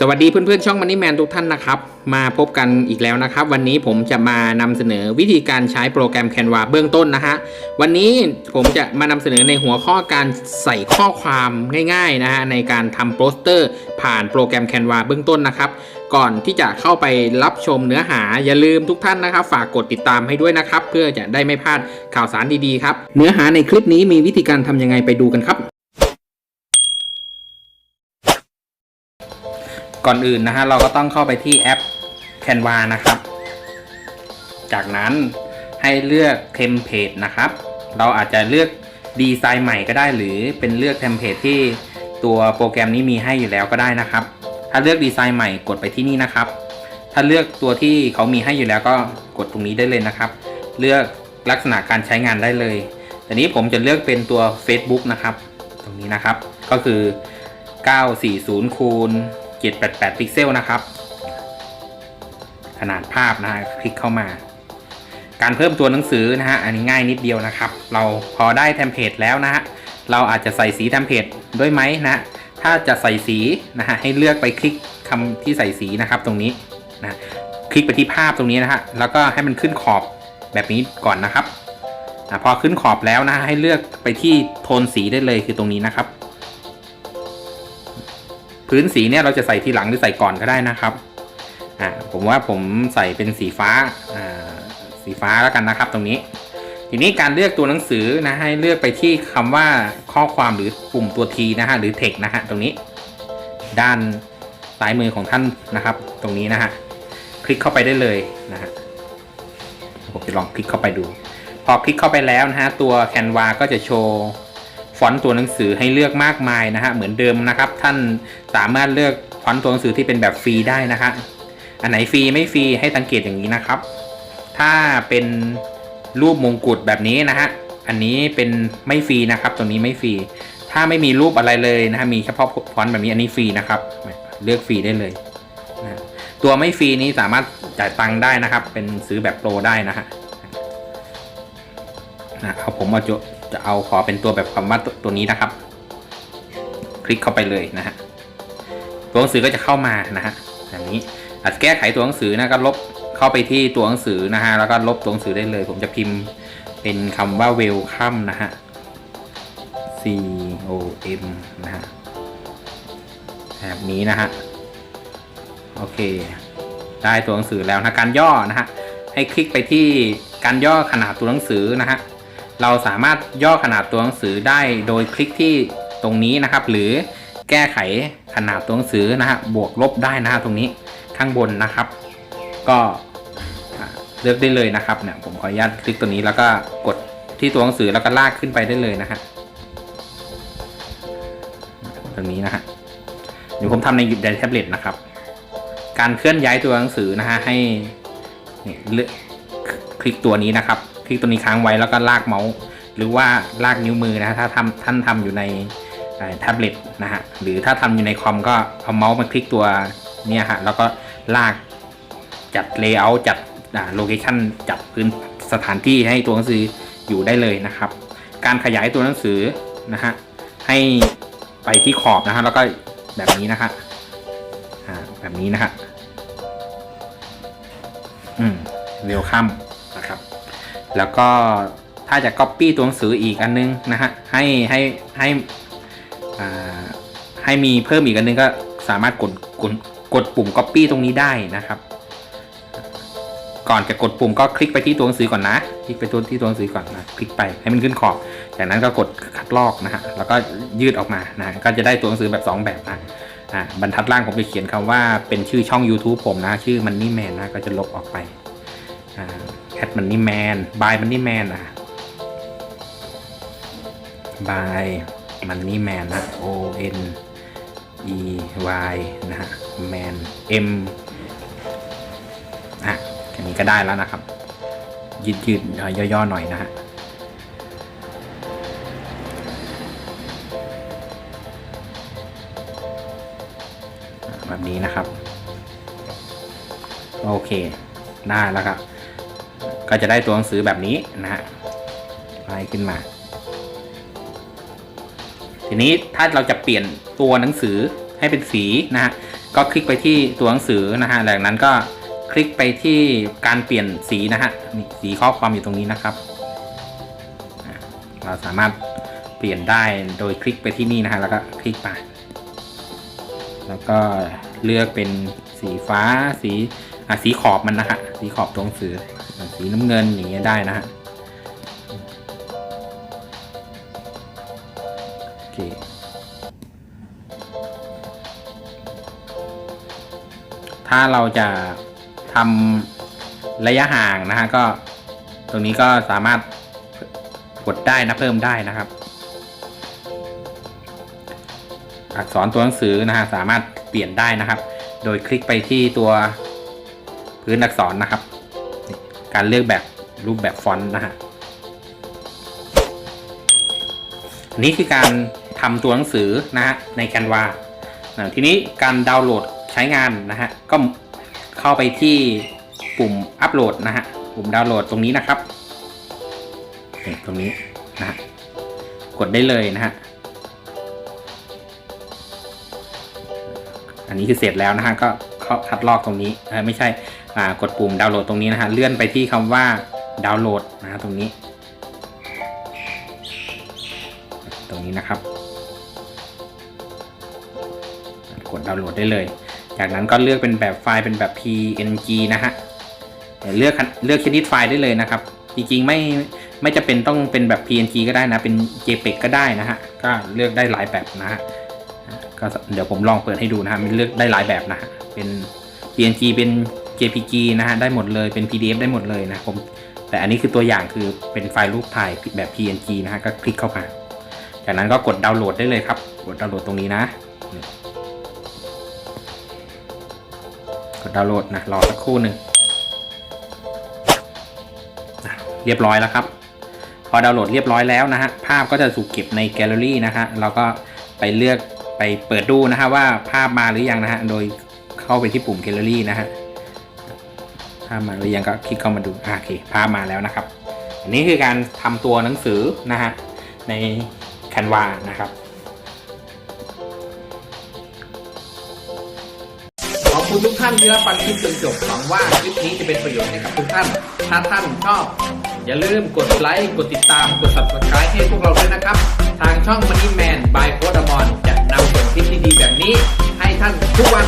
สวัสดีเพื่อนๆช่องมันนี่แมนทุกท่านนะครับ มาพบกันอีกแล้วนะครับ วันนี้ผมจะมานำเสนอวิธีการใช้โปรแกรม Canva เบื้องต้นนะฮะวันนี้ผมจะมานำเสนอในหัวข้อการใส่ข้อความง่ายๆนะฮะในการทำโปสเตอร์ ผ่านโปรแกรม Canva เบื้องต้นนะครับ ก่อนที่จะเข้าไปรับชมเนื้อหาอย่าลืมทุกท่านนะครับ ฝากกดติดตามให้ด้วยนะครับ เพื่อจะได้ไม่พลาดข่าวสารดีๆครับเนื้อหาในคลิปนี้มีวิธีการทำยังไงไปดูกันครับ ก่อนอื่นนะฮะเราก็ต้องเข้าไปที่แอป Canva นะครับ จากนั้นให้เลือกเทมเพลตนะครับ เราอาจจะเลือกดีไซน์ใหม่ก็ได้ หรือเป็นเลือกเทมเพลตที่ตัวโปรแกรมนี้มีให้อยู่แล้วก็ได้นะครับ ถ้าเลือกดีไซน์ใหม่กดไปที่นี่นะครับ ถ้าเลือกตัวที่เขามีให้อยู่แล้วก็กดตรงนี้ได้เลยนะครับ เลือกลักษณะการใช้งานได้เลยแต่นี้ผมจะเลือกเป็นตัว Facebook นะครับ ตรงนี้นะครับ ก็คือ 940คูณ 788 พิกเซลนะครับ ขนาดภาพนะฮะคลิกเข้ามา การเพิ่มตัวหนังสือนะฮะอันนี้ง่ายนิดเดียวนะครับ เราพอได้เทมเพลตแล้วนะฮะเราอาจจะใส่สีเทมเพลตด้วยไหมนะถ้าจะใส่สีนะฮะให้เลือกไปคลิกคำที่ใส่สีนะครับตรงนี้นะคลิกไปที่ภาพตรงนี้นะฮะแล้วก็ให้มันขึ้นขอบแบบนี้ก่อนนะครับอพอขึ้นขอบแล้วนะให้เลือกไปที่โทนสีได้เลยคือตรงนี้นะครับ พื้นสีเนี่ยเราจะใส่ทีหลังหรือใส่ก่อนก็ได้นะครับอ่าผมว่าผมใส่เป็นสีฟ้าอ่าสีฟ้าแล้วกันนะครับ ตรงนี้ ทีนี้การเลือกตัวหนังสือนะให้เลือกไปที่คำว่าข้อความหรือปุ่มตัว T นะฮะหรือ text นะฮะตรงนี้ ด้านซ้ายมือของท่านนะครับ ตรงนี้นะฮะคลิกเข้าไปได้เลยนะฮะผมจะลองคลิกเข้าไปดู พอคลิกเข้าไปแล้วนะฮะตัว Canva ก็จะโชว์ ฟอนต์ตัวหนังสือให้เลือกมากมายนะฮะเหมือนเดิมนะครับ ท่านสามารถเลือกฟอนต์ตัวหนังสือที่เป็นแบบฟรีได้นะฮะอันไหนฟรีไม่ฟรีให้สังเกตอย่างนี้นะครับ ถ้าเป็นรูปมงกุฎแบบนี้นะฮะอันนี้เป็นไม่ฟรีนะครับตัวนี้ไม่ฟรี ถ้าไม่มีรูปอะไรเลยนะฮะมีเฉพาะฟอนต์แบบนี้อันนี้ฟรีนะครับ เลือกฟรีได้เลยนะตัวไม่ฟรีนี้สามารถจ่ายตังค์ได้นะครับ เป็นซื้อแบบโปรได้นะฮะนะเอาผมเอาจ จะเอาขอเป็นตัวแบบคำว่าตัวตัวนี้นะครับ คลิกเข้าไปเลยนะฮะตัวหนังสือก็จะเข้ามานะฮะแบบนี้อาจจะแก้ไขตัวหนังสือนะก็ลบเข้าไปที่ตัวหนังสือนะฮะแล้วก็ลบตัวหนังสือได้เลย ผมจะพิมพ์เป็นคำว่า welcome นะฮะ c o m นะฮะแบบนี้นะฮะโอเค ได้ตัวหนังสือแล้วนะการย่อนะฮะให้คลิกไปที่การย่อขนาดตัวหนังสือนะฮะ เราสามารถย่อขนาดตัวหนังสือได้โดยคลิกที่ตรงนี้นะครับ หรือแก้ไขขนาดตัวหนังสือนะฮะบวกลบได้นะฮะตรงนี้ข้างบนนะครับ ก็เลือกได้เลยนะครับเนี่ยผมขออนุญาตคลิกตัวนี้แล้วก็กดที่ตัวหนังสือแล้วก็ลากขึ้นไปได้เลยนะฮะตรงนี้นะฮะเดี๋ยวผมทำในในแท็บเล็ตนะครับ การเคลื่อนย้ายตัวหนังสือนะฮะให้เลือกคลิกตัวนี้นะครับ คลิกตัวนี้ค้างไว้แล้วก็ลากเมาส์ หรือว่าลากนิ้วมือนะฮะถ้าทำท่านทำอยู่ในแท็บเล็ตนะฮะหรือถ้าทำอยู่ในคอมก็เอาเมาส์มาคลิกตัวเนี่ยฮะแล้วก็ลากจัดเลเยอร์จัดโลเคชันจัดพื้นสถานที่ให้ตัวหนังสืออยู่ได้เลยนะครับ การขยายตัวหนังสือนะฮะให้ไปที่ขอบนะฮะแล้วก็แบบนี้นะฮะแบบนี้นะฮะอืมเร็วค่ำนะครับ แล้วก็ถ้าจะ Copy ตัวหนังสืออีกอันนึงนะฮะให้ให้ให้ให้มีเพิ่มอีกอันนึงก็สามารถกดกดกดปุ่ม Copy ตรงนี้ได้นะครับ ก่อนจะกดปุ่มก็คลิกไปที่ตัวหนังสือก่อนนะคลิกไปตัวที่ตัวหนังสือก่อนนะคลิกไปให้มันขึ้นขอบจากนั้นก็กดคัดลอกนะฮะแล้วก็ยืดออกมานะก็จะได้ตัวหนังสือแบบ 2 แบบนะอ่าบรรทัดล่างผมจะเขียนคำว่าเป็นชื่อช่อง YouTube ผมนะ ชื่อมันนี่แมนนะก็จะลบออกไปอ่า แคทมันนี่แมนบายมันนี่แมนอะบายมันนี่แมนนะ O N E Y นะฮะแมน M อะแค่นี้ก็ได้แล้วนะครับ ยืดยืดย่อๆหน่อยนะฮะแบบนี้นะครับ โอเค ได้แล้วครับ ก็จะได้ตัวหนังสือแบบนี้นะฮะไล่ขึ้นมา ทีนี้ถ้าเราจะเปลี่ยนตัวหนังสือให้เป็นสีนะฮะก็คลิกไปที่ตัวหนังสือนะฮะหลังนั้นก็คลิกไปที่การเปลี่ยนสีนะฮะสีข้อความอยู่ตรงนี้นะครับ เราสามารถเปลี่ยนได้โดยคลิกไปที่นี่นะฮะแล้วก็คลิกไป แล้วก็เลือกเป็นสีฟ้าสี อะสีขอบมันนะฮะสีขอบตัวหนังสือสีน้ำเงินอย่างเงี้ยได้นะฮะโอเคถ้าเราจะทำระยะห่างนะฮะก็ตรงนี้ก็สามารถกดได้นะเพิ่มได้นะครับ อักษรตัวหนังสือนะฮะสามารถเปลี่ยนได้นะครับ โดยคลิกไปที่ตัว พื้นอักษรนะครับ การเลือกแบบรูปแบบฟอนต์นะฮะอันนี้คือการทำตัวหนังสือนะฮะใน Canva นะทีนี้การดาวน์โหลดใช้งานนะฮะก็เข้าไปที่ปุ่มอัปโหลดนะฮะปุ่มดาวน์โหลดตรงนี้นะครับตรงนี้นะฮะกดได้เลยนะฮะอันนี้คือเสร็จแล้วนะฮะก็เข้าคัดลอกตรงนี้ไม่ใช่ กดปุ่มดาวน์โหลดตรงนี้นะฮะเลื่อนไปที่คำว่าดาวน์โหลดนะฮะตรงนี้ ตรงนี้นะครับ กดดาวน์โหลดได้เลย จากนั้นก็เลือกเป็นแบบไฟล์เป็นแบบ PNG นะฮะเลือกเลือกชนิดไฟล์ได้เลยนะครับ จริงๆไม่ไม่จะเป็นต้องเป็นแบบ PNG ก็ได้นะ เป็น JPEG ก็ได้นะฮะก็เลือกได้หลายแบบนะฮะก็เดี๋ยวผมลองเปิดให้ดูนะฮะมันเลือกได้หลายแบบนะฮะเป็น PNG เป็น JPG นะฮะได้หมดเลยเป็น PDF ได้หมดเลยนะผมแต่อันนี้คือตัวอย่างคือเป็นไฟล์รูปถ่ายแบบ PNG นะฮะก็คลิกเข้ามาจากนั้นก็กดดาวน์โหลดได้เลยครับกดดาวน์โหลดตรงนี้นะ กดดาวน์โหลดนะรอสักครู่หนึ่งเรียบร้อยแล้วครับ พอดาวน์โหลดเรียบร้อยแล้วนะฮะภาพก็จะถูกเก็บในแกลเลอรี่นะฮะเราก็ไปเลือกไปเปิดดูนะฮะว่าภาพมาหรือยังนะฮะโดยเข้าไปที่ปุ่มแกลเลอรี่นะฮะ ภาพมาหรือยังก็คลิกเข้ามาดูโอเคภาพมาแล้วนะครับ อันนี้คือการทำตัวหนังสือนะฮะใน Canva นะครับขอบคุณทุกท่านที่รับฟังคลิปจนจบหวังว่าคลิปนี้จะเป็นประโยชน์ให้กับทุกท่าน ถ้าท่านชอบ อย่าลืมกดไลค์กดติดตามกด subscribe ให้พวกเราด้วยนะครับ ทางช่อง Money Man by โคดามอนจะนำส่งคลิปดีๆแบบนี้ ให้ท่านทุกวัน